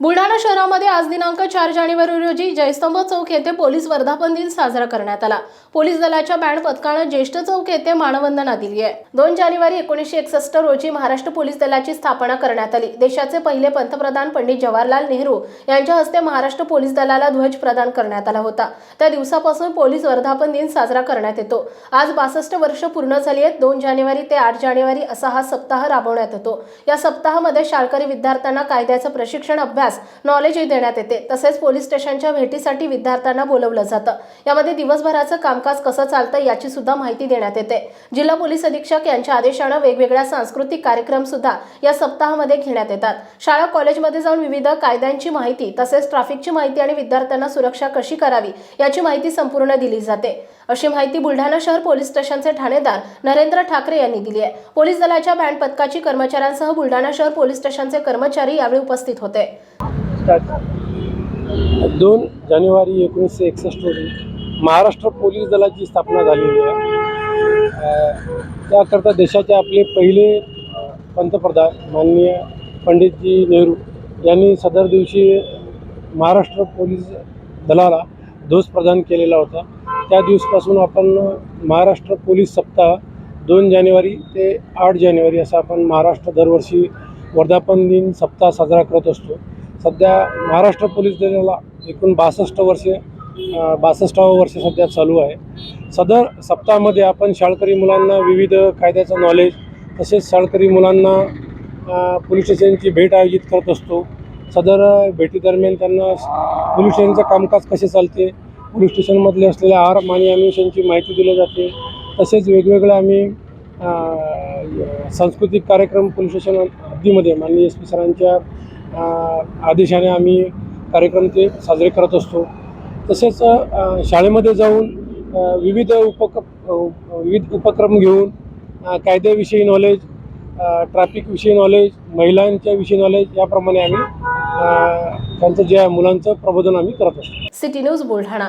बुलढाणा शहरामध्ये आज दिनांक चार जानेवारी रोजी जयस्तंभ चौक येथे पोलीस वर्धापन दिन साजरा करण्यात आला. पोलीस दलाच्या बँड पथकानं ज्येष्ठ चौक येथे मानवंदना दिली आहे. दोन जानेवारी एकोणीसशे एकसष्ट रोजी महाराष्ट्र पोलीस दलाची स्थापना करण्यात आली. देशाचे पहिले पंतप्रधान पंडित जवाहरलाल नेहरू यांच्या हस्ते महाराष्ट्र पोलीस दलाला ध्वज प्रदान करण्यात आला होता. त्या दिवसापासून पोलीस वर्धापन दिन साजरा करण्यात येतो. आज बासष्ट वर्ष पूर्ण झाली आहेत. दोन जानेवारी ते आठ जानेवारी असा हा सप्ताह राबवण्यात येतो. या सप्ताहामध्ये शाळकरी विद्यार्थ्यांना कायद्याचं प्रशिक्षण अभ्यास नॉलेज देण्यात येते. तसेच पोलीस स्टेशनच्या भेटीसाठी विद्यार्थ्यांना बोलवलं जातं. यामध्ये दिवसभराचं कामकाज कसं चालतं याची सुद्धा माहिती देण्यात येते. जिल्हा पोलीस अधीक्षक यांच्या आदेशानं वेगवेगळ्या सांस्कृतिक कार्यक्रम सुद्धा या सप्ताहामध्ये घेण्यात येतात. शाळा कॉलेजमध्ये जाऊन विविध कायद्यांची माहिती तसेच ट्रॅफिकची माहिती आणि विद्यार्थ्यांना सुरक्षा कशी करावी याची माहिती संपूर्ण दिली जाते. अशी माहिती बुलढाणा शहर पोलीस स्टेशनचे ठाणेदार नरेंद्र ठाकरे यांनी दिली आहे. पोलीस दलाच्या बँड पथकाची कर्मचाऱ्यांसह बुलढाणा शहर पोलीस स्टेशनचे कर्मचारी यावेळी उपस्थित होते. दोन जानेवारी एकोणीसशे एकसष्ट रोजी महाराष्ट्र पोलीस दलाची स्थापना झालेली आहे. त्याकरता देशाचे आपले पहिले पंतप्रधान माननीय पंडितजी नेहरू यांनी सदर दिवशी महाराष्ट्र पोलीस दलाला ध्वज प्रदान केलेला होता. त्या दिवसपासून आपण महाराष्ट्र पोलीस सप्ताह दोन जानेवारी ते आठ जानेवारी असा आपण महाराष्ट्र दरवर्षी वर्धापन दिन सप्ताह साजरा करत असतो. सध्या महाराष्ट्र पोलीस दलाला एकूण बासष्ट वर्षे बासष्टावं वर्ष सध्या चालू आहे. सदर सप्ताहामध्ये आपण शाळकरी मुलांना विविध कायद्याचं नॉलेज तसेच शाळकरी मुलांना पोलीस स्टेशनची भेट आयोजित करत असतो. सदर भेटीदरम्यान त्यांना पोलीस स्टेशनचं कामकाज कसे चालते पोलीस स्टेशनमधले असलेल्या आर्म आणि अमिषांची माहिती दिली जाते. तसेच वेगवेगळ्या आम्ही सांस्कृतिक कार्यक्रम पोलीस स्टेशन हद्दीमध्ये माननीय एस पी सरांच्या आदेशाने आम्ही कार्यक्रम ते साजरे करत असतो. तसेच शाळेमध्ये जाऊन विविध उपक विविध उपक्रम घेऊन कायद्याविषयी नॉलेज ट्रॅफिकविषयी नॉलेज महिलांच्या विषयी नॉलेज याप्रमाणे आम्ही त्यांचं जे आहे मुलांचं प्रबोधन आम्ही करत असतो. City news Buldhana.